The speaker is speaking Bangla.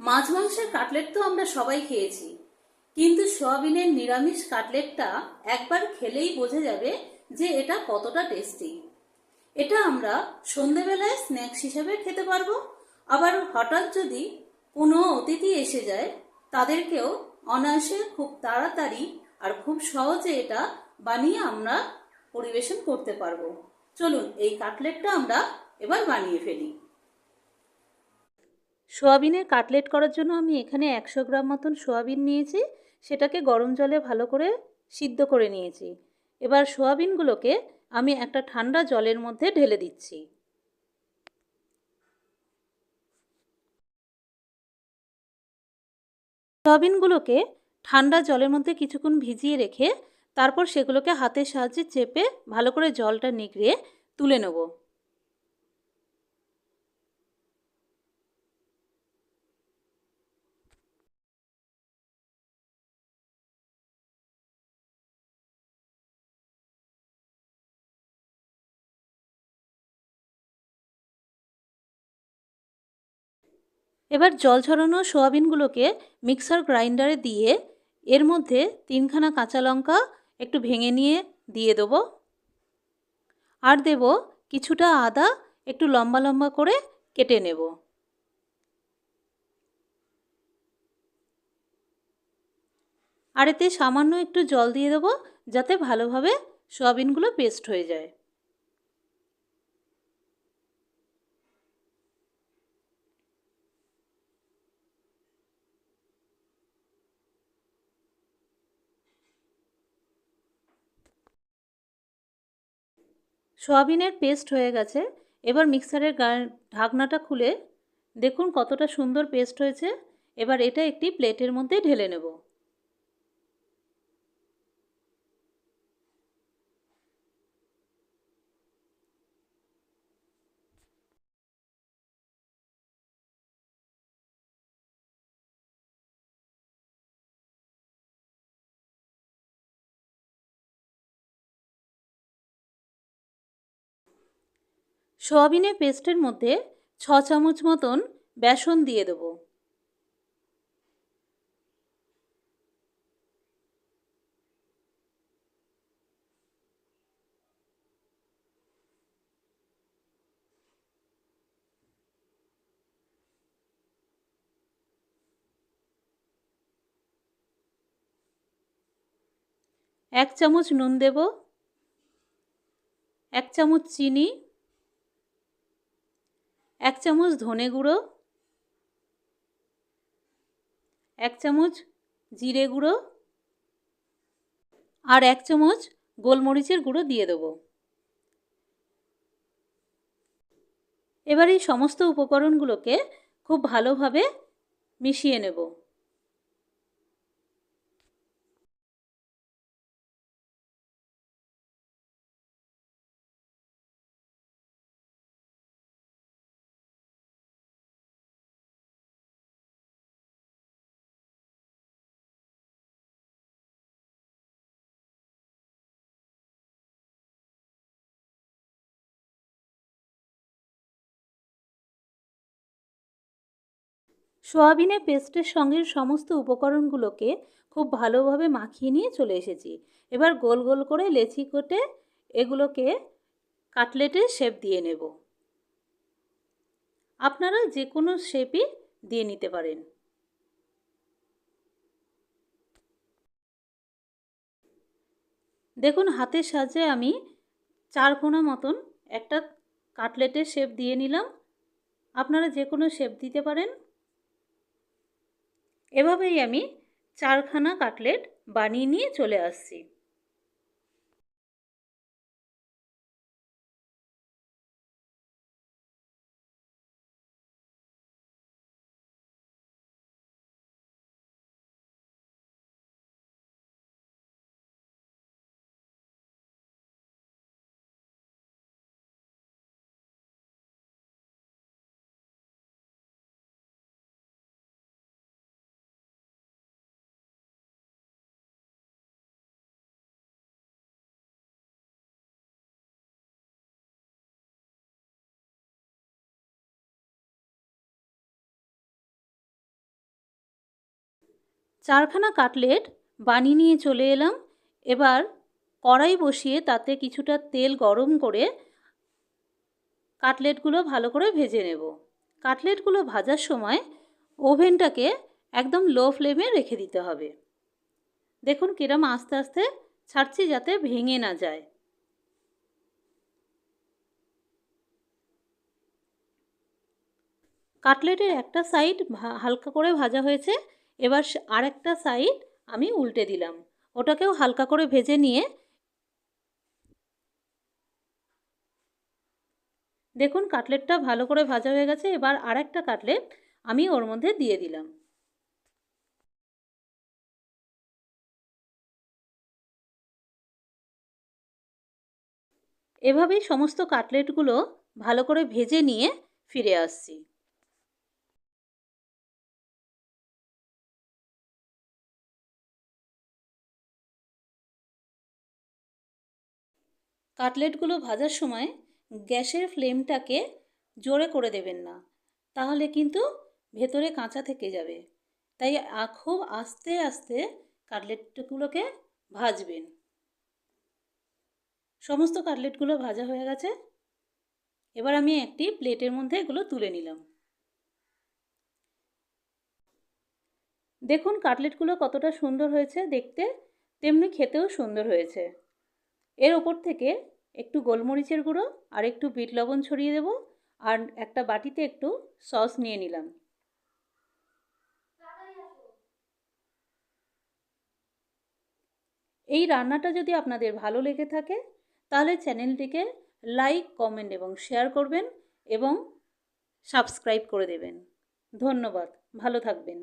মাছ মাংসের কাটলেট তো আমরা সবাই খেয়েছি। কিন্তু সোয়াবিনের নিরামিষ কাটলেটটা একবার খেলেই বোঝা যাবে যে এটা কতটা টেস্টি এটা আমরা সন্ধেবেলায় স্ন্যাক্স হিসেবে খেতে পারব। আবার হঠাৎ যদি কোনো অতিথি এসে যায়, তাদেরকেও অনায়াসে খুব তাড়াতাড়ি আর খুব সহজে এটা বানিয়ে আমরা পরিবেশন করতে পারব। চলুন, এই কাটলেটটা আমরা এবার বানিয়ে ফেলি। সোয়াবিনের কাটলেট করার জন্য আমি এখানে একশো গ্রাম মতন সোয়াবিন নিয়েছি। সেটাকে গরম জলে ভালো করে সিদ্ধ করে নিয়েছি। এবার সোয়াবিনগুলোকে আমি একটা ঠান্ডা জলের মধ্যে ঢেলে দিচ্ছি। সয়াবিনগুলোকে ঠান্ডা জলের মধ্যে কিছুক্ষণ ভিজিয়ে রেখে তারপর সেগুলোকে হাতের সাহায্যে চেপে ভালো করে জলটা নিগড়িয়ে তুলে নেব। এবার জল ঝরানো সোয়াবিনগুলোকে মিক্সার গ্রাইন্ডারে দিয়ে এর মধ্যে তিনখানা কাঁচা লঙ্কা একটু ভেঙে নিয়ে দিয়ে দেবো। আর দেব কিছুটা আদা একটু লম্বা লম্বা করে কেটে নেব। আর এতে সামান্য একটু জল দিয়ে দেবো যাতে ভালোভাবে সোয়াবিনগুলো পেস্ট হয়ে যায়। সোয়াবিনের পেস্ট হয়ে গেছে। এবার মিক্সারের ঢাকনাটা খুলে দেখুন কতটা সুন্দর পেস্ট হয়েছে। এবার এটা একটি প্লেটের মধ্যে ঢেলে নেব। সোয়াবিনের পেস্টের মধ্যে ছ চামচ মতন বেসন দিয়ে দেবো। এক চামচ নুন দেব, এক চামচ চিনি এক চামচ ধনে গুঁড়ো, এক চামচ জিরে গুঁড়ো আর এক চামচ গোলমরিচের গুঁড়ো দিয়ে দেবো। এবার এই সমস্ত উপকরণগুলোকে খুব ভালোভাবে মিশিয়ে নেব। সোয়াবিনের পেস্টের সঙ্গে সমস্ত উপকরণগুলোকে খুব ভালোভাবে মাখিয়ে নিয়ে চলে এসেছি। এবার গোল গোল করে লেচি কেটে এগুলোকে কাটলেটের শেপ দিয়ে নেব। আপনারা যে কোনো শেপই দিয়ে নিতে পারেন। দেখুন, হাতের সাহায্যে আমি চার কোনা মতন একটা কাটলেটের শেপ দিয়ে নিলাম। আপনারা যে কোনো শেপ দিতে পারেন। এভাবেই আমি চারখানা কাটলেট বানিয়ে নিয়ে চলে আসছি। চারখানা কাটলেট বানিয়ে নিয়ে চলে এলাম। এবার কড়াই বসিয়ে তাতে কিছুটা তেল গরম করে কাটলেটগুলো ভালো করে ভেজে নেব। কাটলেটগুলো ভাজার সময় ওভেনটাকে একদম লো ফ্লেমে রেখে দিতে হবে। দেখুন কিরম আস্তে আস্তে ছাড়ছি যাতে ভেঙে না যায়। কাটলেটের একটা সাইড হালকা করে ভাজা হয়েছে। এবার আরেকটা সাইড আমি উল্টে দিলাম। ওটাকেও হালকা করে ভেজে নিয়ে দেখুন কাটলেটটা ভালো করে ভাজা হয়ে গেছে, এবার আর একটা কাটলেট আমি ওর মধ্যে দিয়ে দিলাম। এভাবেই সমস্ত কাটলেটগুলো ভালো করে ভেজে নিয়ে ফিরে আসছি। কাটলেটগুলো ভাজার সময় গ্যাসের ফ্লেমটাকে জোরে করে দেবেন না, তাহলে কিন্তু ভেতরে কাঁচা থেকে যাবে। তাই খুব আস্তে আস্তে কাটলেটগুলোকে ভাজবেন। সমস্ত কাটলেটগুলো ভাজা হয়ে গেছে। এবার আমি একটি প্লেটের মধ্যে এগুলো তুলে নিলাম। দেখুন কাটলেটগুলো কতটা সুন্দর হয়েছে, দেখতে তেমনি খেতেও সুন্দর হয়েছে। এর ওপর থেকে একটু গোলমরিচের গুঁড়ো আর একটু বিট লবণ ছড়িয়ে দেব আর একটা বাটিতে একটু সস নিয়ে নিলাম। এই রান্নাটা যদি আপনাদের ভালো লেগে থাকে, তাহলে চ্যানেলটিকে লাইক, কমেন্ট এবং শেয়ার করবেন এবং সাবস্ক্রাইব করে দেবেন। ধন্যবাদ, ভালো থাকবেন।